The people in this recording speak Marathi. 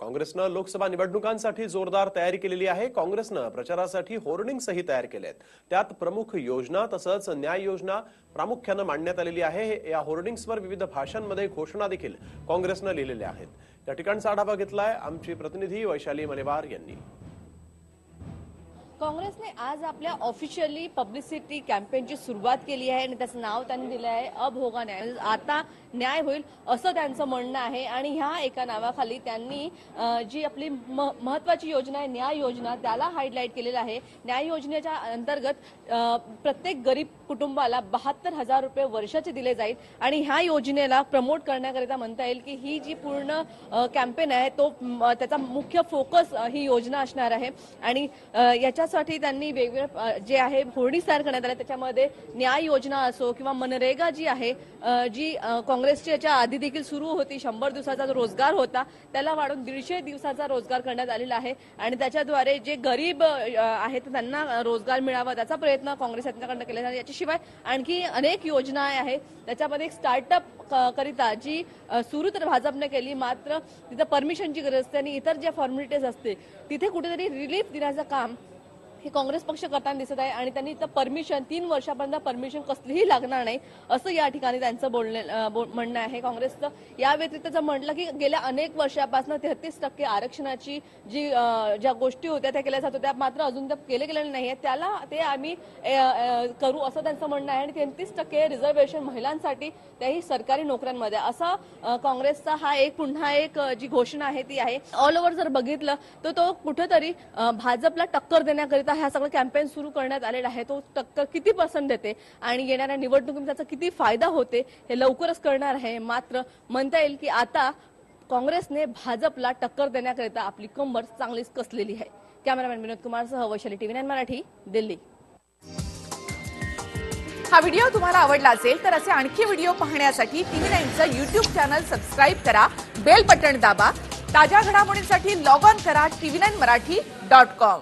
काँग्रेसनं लोकसभा निवडणुकांसाठी जोरदार तयारी केलेली आहे. काँग्रेसनं प्रचारासाठी होर्डिंग्सही तयार केले आहेत त्यात प्रमुख योजना तसंच न्याय योजना प्रामुख्यानं मांडण्यात आलेली आहे. या होर्डिंग्सवर विविध भाषांमध्ये घोषणा देखील काँग्रेसनं लिहिलेल्या आहेत. या ठिकाणचा आढावा घेतलाय आमची प्रतिनिधी वैशाली मलेवार यांनी. काँग्रेसने आज आपल्या ऑफिशियली पब्लिसिटी कॅम्पेनची सुरुवात केली आहे आणि त्याचं नाव त्यांनी दिलं आहे अभोगा न्याय म्हणजे आता न्याय होईल असं त्यांचं म्हणणं आहे आणि ह्या एका नावाखाली त्यांनी जी आपली म- महत्वाची योजना आहे न्याय योजना त्याला हायलाईट केलेलं आहे. न्याय योजनेच्या अंतर्गत प्रत्येक गरीब कुटुंबाला बहात्तर हजार रुपये वर्षाचे दिले जाईल आणि ह्या योजनेला प्रमोट करण्याकरिता म्हणता येईल की ही जी पूर्ण कॅम्पेन आहे तो त्याचा मुख्य फोकस ही योजना असणार आहे. आणि याच्या याच्यासाठी त्यांनी वेगवेगळ्या जे आहे होर्डिंग तयार करण्यात आल्या. त्याच्यामध्ये न्याय योजना असो किंवा मनरेगा जी आहे जी काँग्रेसची याच्या आधी देखील सुरू होती शंभर दिवसाचा जो रोजगार होता त्याला वाढून दीडशे दिवसाचा रोजगार करण्यात आलेला आहे. आणि त्याच्याद्वारे जे गरीब आहेत त्यांना रोजगार मिळावा त्याचा प्रयत्न काँग्रेस यांच्याकडनं केला जाणार याच्याशिवाय आणखी अनेक योजना आहेत. त्याच्यामध्ये एक स्टार्टअप करिता जी सुरू तर भाजपने केली मात्र तिथं परमिशनची गरज असते आणि इतर ज्या फॉर्मॅलिटीज असते तिथे कुठेतरी रिलीफ देण्याचं काम हे काँग्रेस पक्ष करताना दिसत आहे आणि त्यांनी इथं परमिशन तीन वर्षापर्यंत परमिशन कसलीही लागणार नाही असं या ठिकाणी त्यांचं बोलणे म्हणणं आहे. काँग्रेसचं या व्यतिरिक्त जर म्हटलं की गेल्या अनेक वर्षापासून तेहतीस टक्के आरक्षणाची जी ज्या गोष्टी होत्या त्या केल्या जात होत्या मात्र अजून त्या केले गेलेल्या नाही आहेत त्याला ते आम्ही करू असं त्यांचं म्हणणं आहे आणि तेहतीस टक्के रिझर्वेशन महिलांसाठी त्याही सरकारी नोकऱ्यांमध्ये. असा काँग्रेसचा हा एक पुन्हा एक जी घोषणा आहे ती आहे. ऑल ओव्हर जर बघितलं तर तो कुठेतरी भाजपला टक्कर देण्याकरिता हा सगळं कॅम्पेन सुरू करण्यात आलेला आहे तो टक्कर किती पर्सेंट देते? आणि येणाऱ्या निवडणुकीत त्याचा किती फायदा होते हे लवकरच करणार आहे. मात्र म्हणता येईल की आता काँग्रेसने भाजपला टक्कर देण्याकरिता आपली कंबर चांगलीच कसलेली आहे. कॅमेरामॅन विनोद कुमार सह वैशाली टीव्ही नाईन मराठी दिल्ली. हा व्हिडिओ तुम्हाला आवडला असेल तर असे आणखी व्हिडिओ पाहण्यासाठी टीव्ही नाईनचं युट्यूब चॅनल सबस्क्राईब करा बेल बटन दाबा ताज्या घडामोडींसाठी लॉग ऑन करा TV nine Marathi dot com